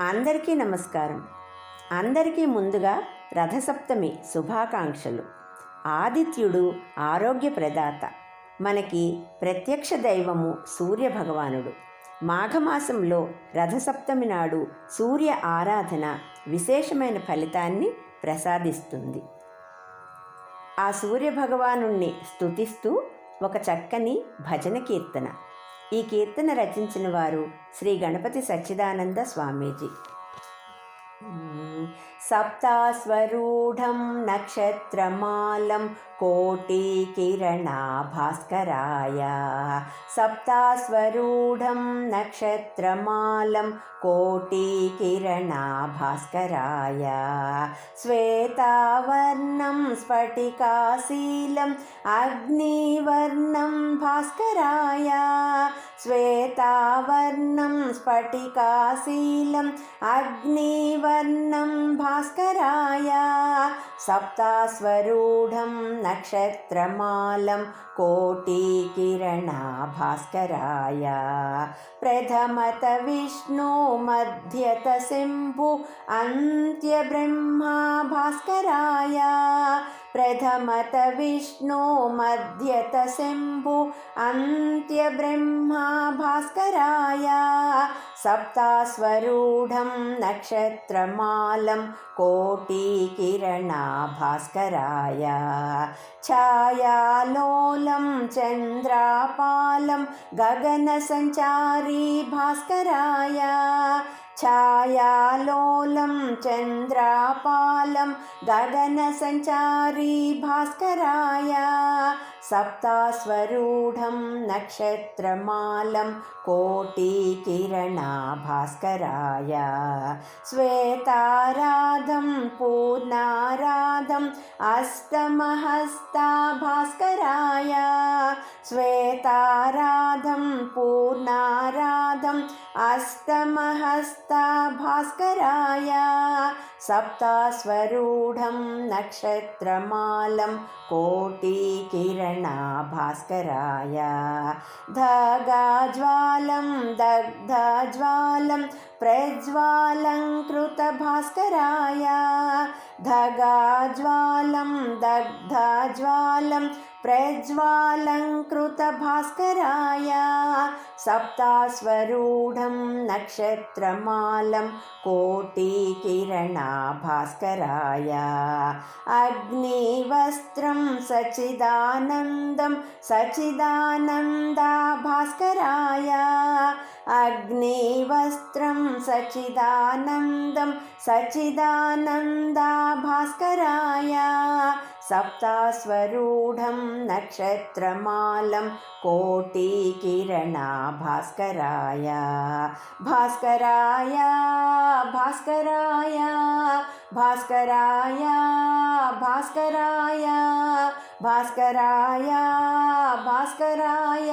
అందరికీ నమస్కారం. అందరికీ ముందుగా రథసప్తమి శుభాకాంక్షలు. ఆదిత్యుడు ఆరోగ్య ప్రదాత. మనకి ప్రత్యక్ష దైవము సూర్య భగవానుడు. మాఘమాసంలో రథసప్తమి నాడు సూర్య ఆరాధన విశేషమైన ఫలితాన్ని ప్రసాదిస్తుంది. ఆ సూర్య భగవానుణ్ణి స్తుతిస్తూ ఒక చక్కని భజన కీర్తన. ఈ కీర్తన రచించిన వారు శ్రీ గణపతి సచ్చిదానంద స్వామీజీ. सप्तास्वरूढं नक्षत्रमालं कोटिकिरणाभास्कराय सप्तास्वरूढं नक्षत्रमालं कोटिकिरणाभास्कराय श्वेतावर्णं स्फटिकाशीलम् अग्निवर्णं भास्कराय श्वेतावर्णं स्फटिकाशीलम् अग्निवर्णं भास्कराय। सप्तास्वरूढं नक्षत्रमालं कोटिकिरणाभास्कराय। प्रथमत विष्णु, मध्यत शम्भु अन्त्यब्रह्मा भास्कराय। प्रथमत विष्णु, मध्यत शम्भु अन्त्यब्रह्मा भास्कराय। सप्तास्वरूढं नक्षत्रमालं कोटिकिरणाभास्कराय। छायालोलं चन्द्रापालं गगनसञ्चारी भास्कराय ഛായാലോലം ചന്ദ്രാപാലം ഗഗനസഞ്ചാരി ഭാസ്കരായ സപ്താസ്വരൂഢം നക്ഷത്രമാലം കോട്ടികിരണാ ഭാസ്കരായ ശ്വേതാരാധം പൂർണാരാധം അസ്തമഹസ്താ ഭാസ്കരായ ശ്വേതാരാധം പൂർണാരാധം अष्टमहस्ता भास्कराय सप्तास्वरूढं नक्षत्रमालं कोटिकिरणाभास्कराय धगाज्वालं दग्धज्वालं प्रज्वालङ्कृतभास्कराय धगाज्वालं दग्धज्वालं प्रज्वालङ्कृतभास्कराय सप्तास्वरूढं नक्षत्रमालं कोटिकिरणाभास्कराय। अग्निवस्त्रं सचिदानन्दं सचिदानन्दाभास्कराय अग्निवस्त्रं सचिदानन्दं सचिदानन्दाभास्कराय सप्तास्वरूढं नक्षत्रमालं कोटिकिरणाभास्कराय। भास्कराय भास्कराय भास्कराय भास्कराय भास्कराय भास्कराय।